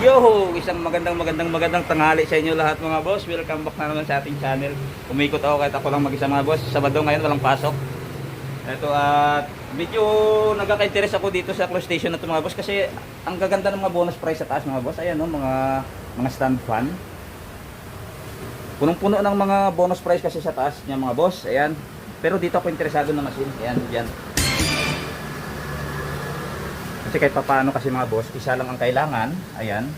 Yo! Isang magandang magandang magandang tanghali sa inyo lahat mga boss. Welcome back na naman sa ating channel. Umikot ako kahit ako lang mag-isa mga boss. Sabado ngayon walang pasok. Ito at medyo nagkaka-interest ako dito sa close station na ito mga boss kasi ang gaganda ng mga bonus price sa taas mga boss. Ayan no, mga mga stand fan. Punong-puno ng mga bonus price kasi sa taas niya mga boss. Ayan. Pero dito ako interesado na machine. Ayan, yan. Kasi kahit papaano kasi mga boss, isa lang ang kailangan. Ayan.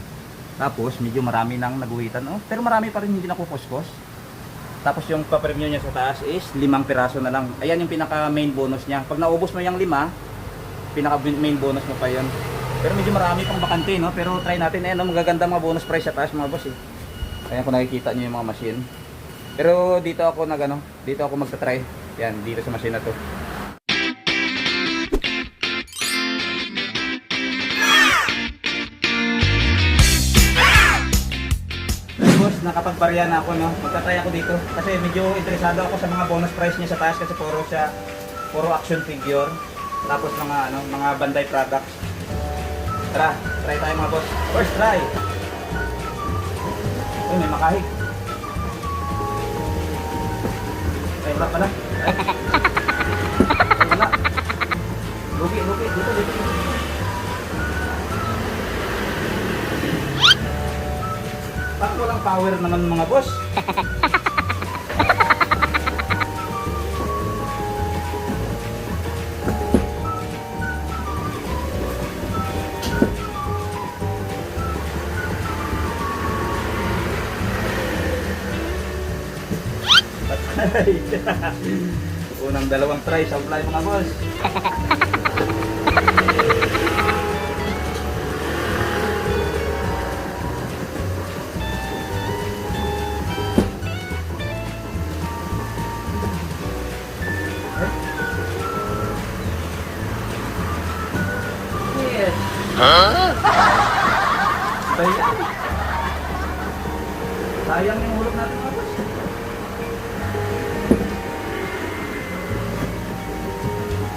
Tapos medyo marami nang naguhitan. Oh, pero marami pa rin hindi nakukuskos. Tapos yung pa-premyo niya sa taas is limang piraso na lang. Ayan yung pinaka main bonus niya. Pag naubos mo yung lima, pinaka main bonus mo pa yun. Pero medyo marami pang bakante, no? Pero try natin. Ayan, oh, magaganda mga bonus price sa taas mga boss, eh. Ayan kung nakikita niyo yung mga machine. Pero dito ako nag ano, dito ako magta-try. Yan, dito sa machine na to. Boss, nakapagbarya na ako, no? Magta-try ako dito. Kasi medyo interesado ako sa mga bonus price niya sa taas kasi puro siya, puro action figure. Tapos mga, ano, mga Bandai products. Tara, try tayo mga boss. First try. Uy, may makahig. Ay, wala pala. Power naman mga boss? Unang dalawang try, supply mga boss. Sayang. Sayang yung hulog natin mga boss.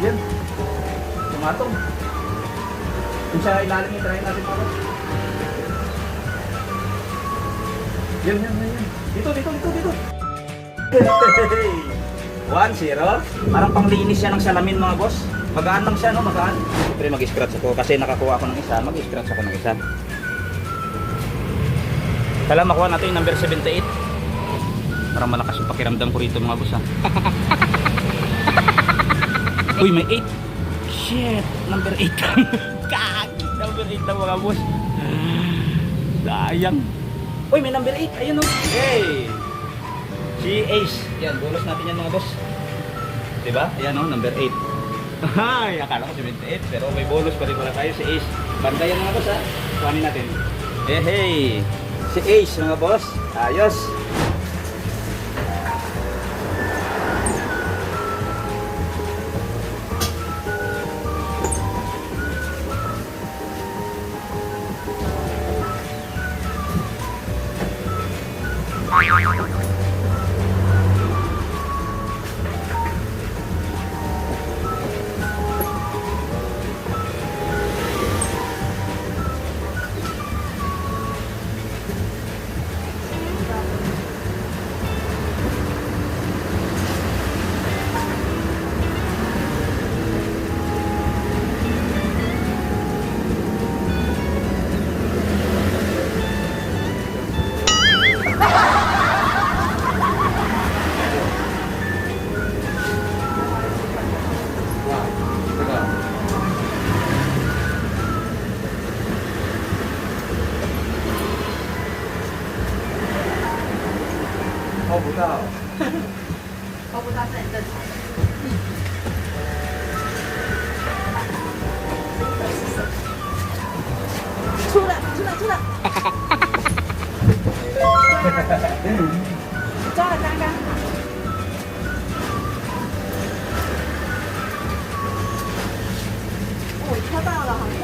Yan. Tumatong. Kung sa ilalim yung try natin mga boss. Yan, yan, yan, yan. Dito, dito, dito, dito. 1-0. Parang panglinis siya ng salamin mga boss. Magaan lang siya, no? Magaan. Siyempre mag-scratch ako kasi nakakuha ako ng isa. Mag-scratch ako ng isa. Kailangan makuha natin yung number 78. Parang malakas yung pakiramdam ko rito mga boss ha. Uy, may 8. Shit, number 8. Kag, number 8 lang mga boss. Sayang. Uy, may number 8. Ayun oh. Hey. Si Ace. Yan, bonus natin yan mga boss. Diba? Ayan oh, number 8. Ay, akala ko 78 pero may bonus pa rin pala tayo si Ace. Banda yan mga boss ha. Kuhanin natin. Eh hey, si Ace mga boss. Ayos. Oh, buta. 抽不到是很正常。出了，出了，出了！抓了刚刚好。哦，抽到了，好像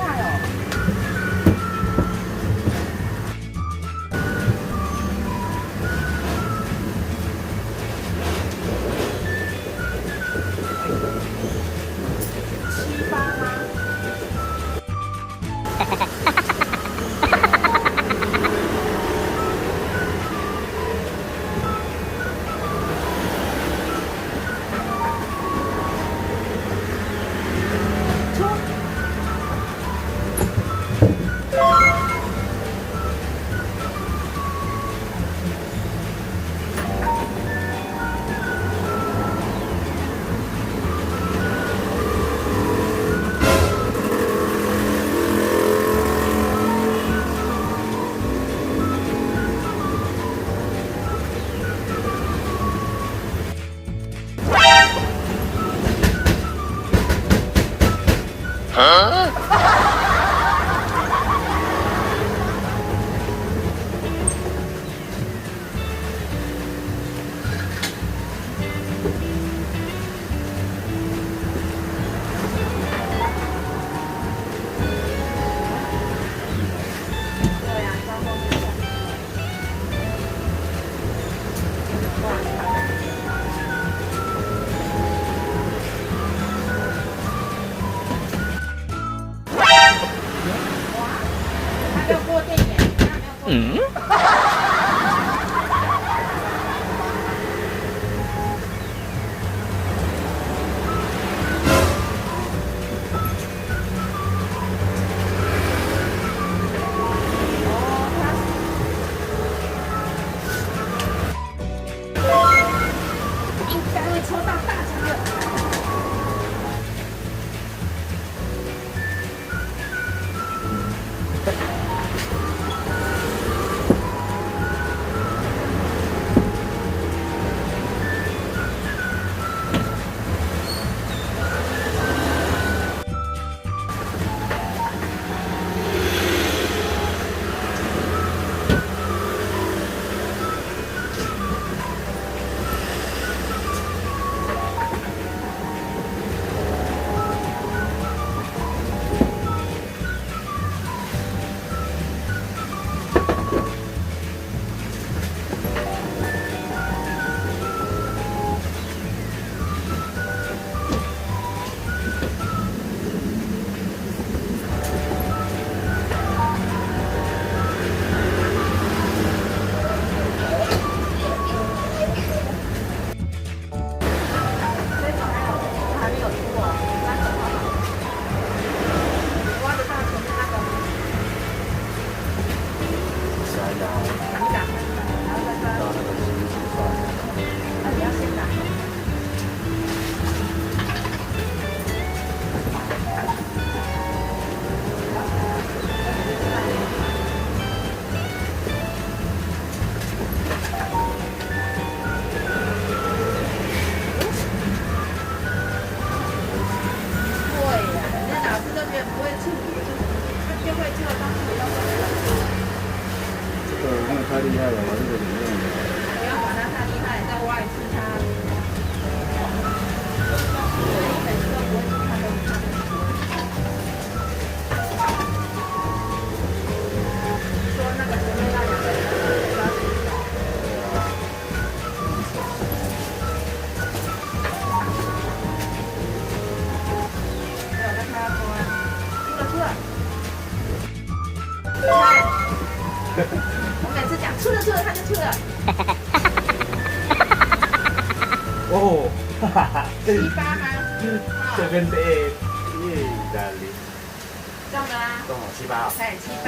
我每次讲出了出了，他就出了。Oh, 七八吗？ 78. Yay, dali. 中了啊！ Ito, si Bao. 哎，七八。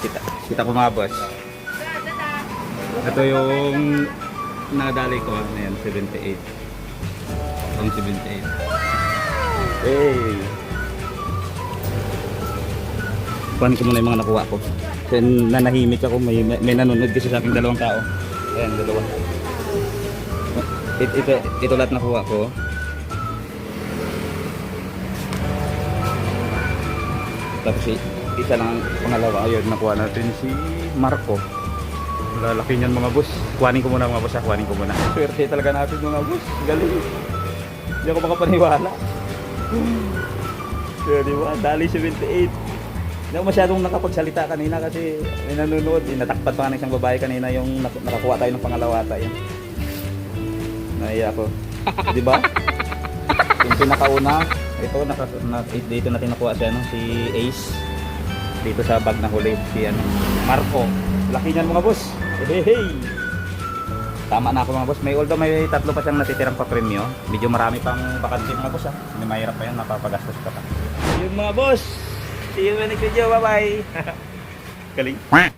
Kita, kita po mga boss. 对啊，真的啊。 Ito yung nadali ko. Ano yan, 78. Ang 78. Hey! Kuhanin ko muna yung mga nakuha ko. Kasi nanahimik ako. May, may, may nanonood kasi sa aking dalawang tao. Ayan, dalawa. Ito, ito, ito lahat nakuha ko. Tapos isa lang ang pangalawa. Ayun, nakuha natin si Marco. Lalaki niyan mga boss. Kuhanin ko muna mga boss ha. Kuhanin ko muna. Swerte talaga natin mga boss. Galing. Hindi ako makapaniwala. Kaya di? Dali 78. Hindi ako masyadong nakapagsalita kanina kasi may nanonood. Eh, natakpan pa nga ng isang babae kanina yung nak- nakakuha tayo ng pangalawata. Yan. Naiya ako. di ba? Yung pinakauna, ito, naka, na, dito natin nakuha si, ano, si Ace. Dito sa bag na huli, si ano, Marco. Laki niyan mga boss. Hey, hey. Tama na ako mga boss. May although may tatlo pa siyang natitirang pa-premyo. Medyo marami pang vacancy mga boss ha. May mahirap pa yan, mapapagastos pa pa. Yun mga boss. See you in the video. Bye-bye. Galing.